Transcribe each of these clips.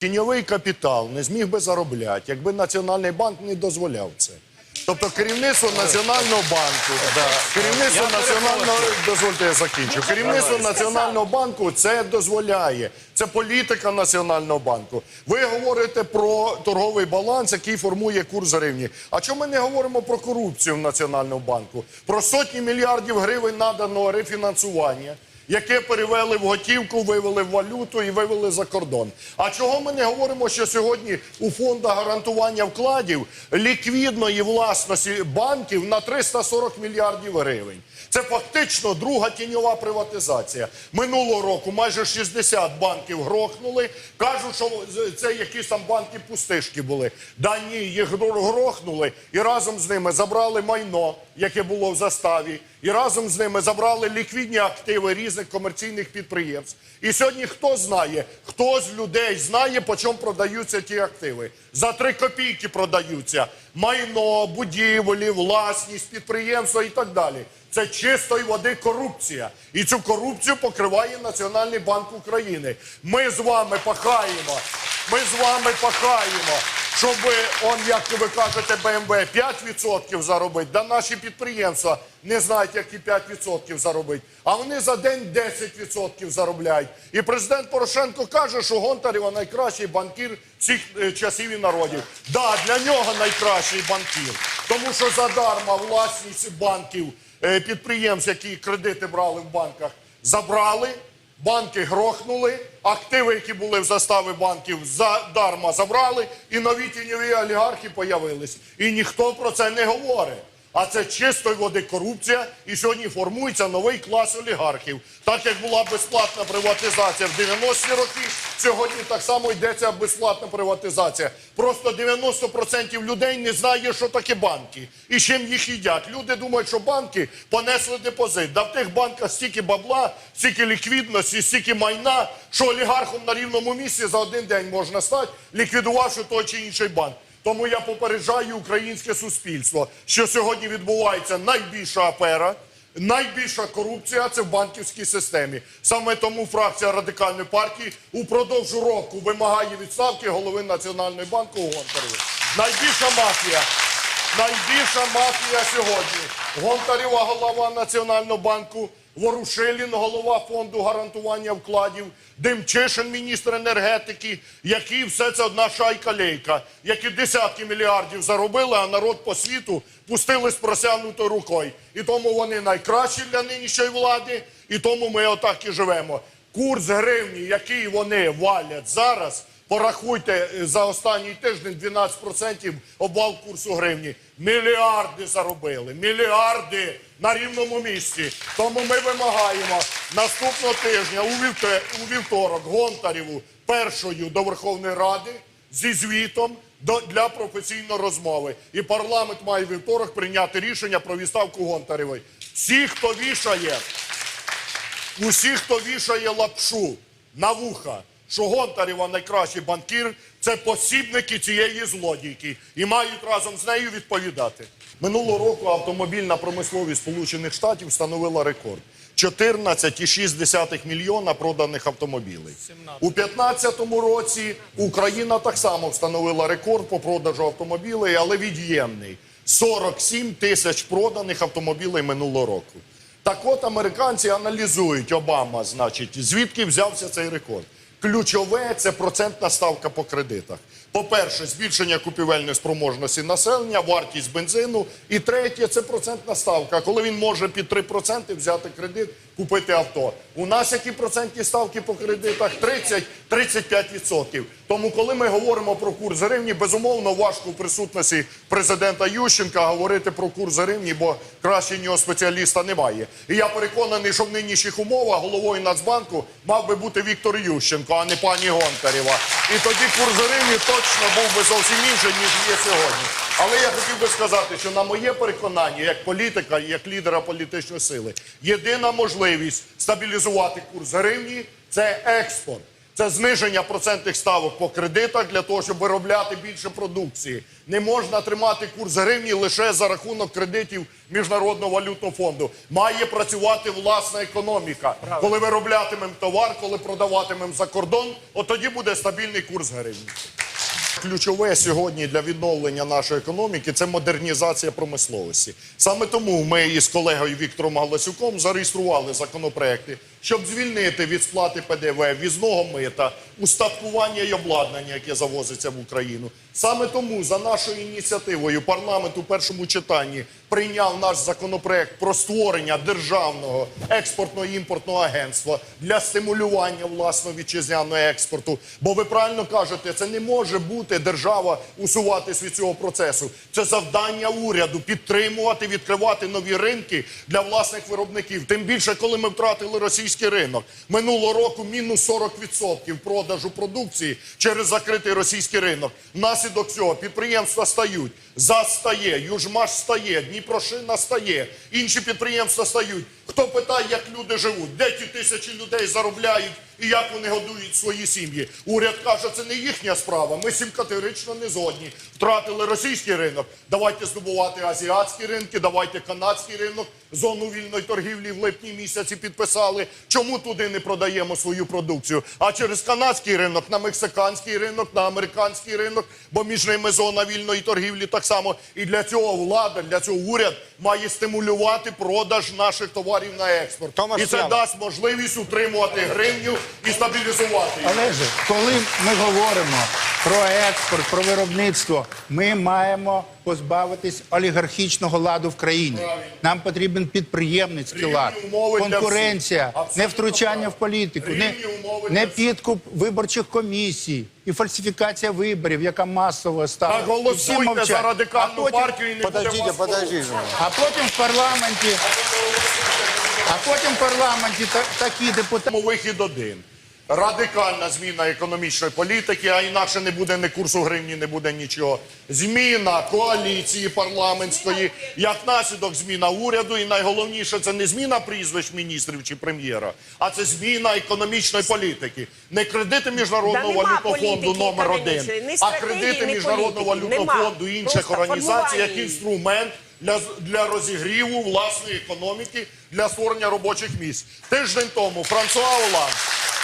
Тіньовий капітал не зміг би заробляти, якби Національний банк не дозволяв це. Тобто керівництво Національного банку, керівництво Національного дозвольте, я закінчу. Керівництво Національного банку це дозволяє. Це політика Національного банку. Ви говорите про торговий баланс, який формує курс гривні. А чому ми не говоримо про корупцію в Національному банку? Про сотні мільярдів гривень наданого рефінансування яке перевели в готівку, вивели в валюту і вивели за кордон. А чого ми не говоримо, що сьогодні у фондах гарантування вкладів ліквідної власності банків на 340 мільярдів гривень? Це фактично друга тіньова приватизація. Минулого року майже 60 банків грохнули. Кажуть, що це якісь там банки пустишки були. Да ні, їх грохнули і разом з ними забрали майно, яке було в заставі, і разом з ними забрали ліквідні активи різних комерційних підприємств. І сьогодні хто знає, хто з людей знає, по чому продаються ті активи. За три копійки продаються майно, будівлі, власність, підприємства і так далі. Це чистої води корупція. І цю корупцію покриває Національний банк України. Ми з вами пахаємо. Ми з вами пахаємо, щоб, он, як ви кажете, БМВ 5% заробити. Да наші підприємства не знають, як і 5% заробити. А вони за день 10% заробляють. І президент Порошенко каже, що Гонтарєва найкращий банкір всіх е, часів і народів. Да, для нього найкращий банкір. Тому що задарма власність банків е, підприємств, які кредити брали в банках, забрали, банки грохнули, активи, які були в заставі банків, задарма забрали, і нові тіньові олігархи появились. І ніхто про це не говорить. А це чистої води корупція, і сьогодні формується новий клас олігархів. Так як була безплатна приватизація в 90-ті роки, сьогодні так само йдеться безплатна приватизація. Просто 90% людей не знає, що таке банки і чим їх їдять. Люди думають, що банки понесли депозит. Да в тих банках стільки бабла, стільки ліквідності, стільки майна, що олігархом на рівному місці за один день можна стати, ліквідувавши той чи інший банк. Тому я попереджаю українське суспільство, що сьогодні відбувається найбільша афера, найбільша корупція це в банківській системі. Саме тому фракція радикальної партії упродовж року вимагає відставки голови Національного банку Гонтарєва. Найбільша мафія, найбільша мафія сьогодні. Гонтарєва голова Національного банку. Ворушилін, голова фонду гарантування вкладів, Демчишин, міністр енергетики, які все це одна шайка-лейка, які десятки мільярдів заробили, а народ по світу пустили з просягнутою рукою. І тому вони найкращі для нинішньої влади, і тому ми отак і живемо. Курс гривні, який вони валять зараз, порахуйте е, за останній тиждень 12% обвал курсу гривні. Мільярди заробили, мільярди на рівному місці. Тому ми вимагаємо наступного тижня у, вівторок Гонтарєву першою до Верховної Ради зі звітом для професійної розмови. І парламент має вівторок прийняти рішення про відставку Гонтарєвої. Всі, хто вішає Усі, хто вішає лапшу на вуха, що Гонтарєва найкращий банкір, це посібники цієї злодійки і мають разом з нею відповідати. Минулого року автомобільна промисловість Сполучених Штатів встановила рекорд. 14,6 мільйона проданих автомобілей. У 2015 році Україна так само встановила рекорд по продажу автомобілей, але від'ємний. 47 тисяч проданих автомобілей минулого року. Так от американці аналізують Обама, значить, звідки взявся цей рекорд. Ключове це процентна ставка по кредитах. По-перше, збільшення купівельної спроможності населення, вартість бензину. І третє це процентна ставка. Коли він може під 3% взяти кредит, купити авто. У нас які процентні ставки по кредитах? 30-35%. Тому, коли ми говоримо про курс гривні, безумовно важко в присутності президента Ющенка говорити про курс гривні, бо краще нього спеціаліста немає. І я переконаний, що в нинішніх умовах головою Нацбанку мав би бути Віктор Ющенко, а не пані Гонтарєва. І тоді курс гривні точно був би зовсім інший, ніж є сьогодні. Але я хотів би сказати, що на моє переконання, як політика, як лідера політичної сили, єдина можливість стабілізувати курс гривні це експорт. Це зниження процентних ставок по кредитах для того, щоб виробляти більше продукції. Не можна тримати курс гривні лише за рахунок кредитів Міжнародного валютного фонду. Має працювати власна економіка. Коли вироблятимемо товар, коли продаватимемо за кордон, от тоді буде стабільний курс гривні. Ключове сьогодні для відновлення нашої економіки це модернізація промисловості. Саме тому ми із колегою Віктором Галасюком зареєстрували законопроекти, щоб звільнити від сплати ПДВ, візного мита, устаткування і обладнання, яке завозиться в Україну. Саме тому за нашою ініціативою парламент у першому читанні прийняв наш законопроект про створення державного експортно-імпортного агентства для стимулювання власного вітчизняного експорту. Бо ви правильно кажете, це не може бути держава усуватись від цього процесу. Це завдання уряду підтримувати, відкривати нові ринки для власних виробників. Тим більше, коли ми втратили російський ринок минулого року мінус 40% продажу продукції через закритий російський ринок. Внаслідок цього підприємства стають. ЗАЗ стає, Южмаш стає, Дніпрошина стає, інші підприємства стають. Хто питає, як люди живуть, де ті тисячі людей заробляють і як вони годують свої сім'ї? Уряд каже, це не їхня справа. Ми цим категорично не згодні. Втратили російський ринок. Давайте здобувати азіатські ринки, давайте канадський ринок. Зону вільної торгівлі в липні місяці підписали. Чому туди не продаємо свою продукцію? А через канадський ринок, на мексиканський ринок, на американський ринок, бо між ними зона вільної торгівлі так само. І для цього влада, для цього уряд має стимулювати продаж наших товарів на експорт. Томаш і це Яна. дасть можливість утримувати гривню і стабілізувати. її. ж коли ми говоримо про експорт, про виробництво, ми маємо позбавитись олігархічного ладу в країні. Нам потрібен підприємницький Рівні лад, умови для конкуренція, всіх. Абсолютно не втручання в політику, не, Рівні умови не всіх. підкуп виборчих комісій і фальсифікація виборів, яка масово стала. Всі голосуйте мовчать. за А радикальну потім- партію і не буде Подождите, вас подождите. А потім в парламенті, а потім в парламенті та- такі депутати. Тому вихід один. Радикальна зміна економічної політики, а інакше не буде ні курсу гривні, не буде нічого. Зміна коаліції парламентської, як наслідок зміна уряду. І найголовніше це не зміна прізвищ міністрів чи прем'єра, а це зміна економічної політики. Не кредити міжнародного Да валютного фонду номер один, а кредити міжнародного валютного Нема. фонду і інших Просто організацій як інструмент для, для розігріву власної економіки, для створення робочих місць. Тиждень тому Франсуа Оланд,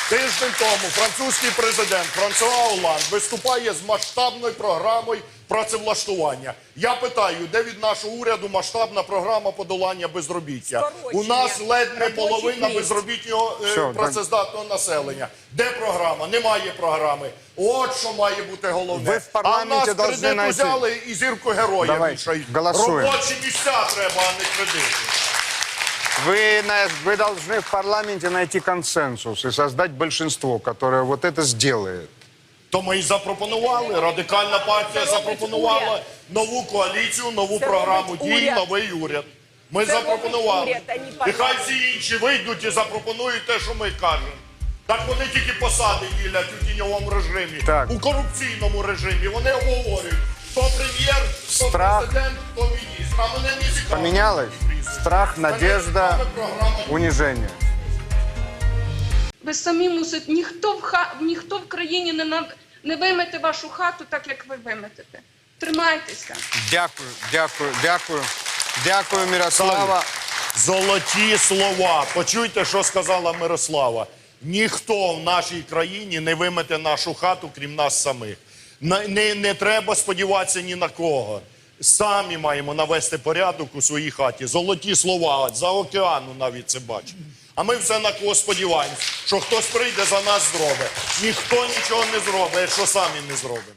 тиждень тому французький президент Франсуа Оланд виступає з масштабною програмою працевлаштування. Я питаю, де від нашого уряду масштабна програма подолання безробіття? У нас ледь не половина безробітнього е, працездатного населення. Де програма? Немає програми. От що має бути головне. Ви в а в нас должны кредит найти- взяли і зірку героя Давай, вішають. голосуємо. Робочі місця треба, а не кредити. Вы, на- вы должны в парламенте найти консенсус и создать большинство, которое вот это сделает. То ми і запропонували. Радикальна партія Це робить запропонувала уряд. нову коаліцію, нову Це програму робить дій, уряд. новий уряд. Ми Це запропонували. робить уряд, а не І парламент. хай всі інші вийдуть і запропонують те, що ми кажемо. Так вони тільки посади ділять у тіньовому режимі, Так. у корупційному режимі. Вони обговорюють, хто прем'єр, хто Страх. президент, хто міністр. А мене не цікаво. Поменялось? Страх, надежда, унижение. Ви самі мусите, ніхто в ха... ніхто в країні не на... не вимете вашу хату так, як ви виметете. Тримайтеся. Дякую, дякую, дякую. Дякую, Мирослава. Золоті слова. Почуйте, що сказала Мирослава. Ніхто в нашій країні не вимете нашу хату, крім нас самих. На- Не, не треба сподіватися ні на кого. Самі маємо навести порядок у своїй хаті. Золоті слова, за океану навіть це бачимо. А ми все на кого сподіваємось, що хтось прийде за нас зробить. Ніхто нічого не зробить, якщо самі не зробимо.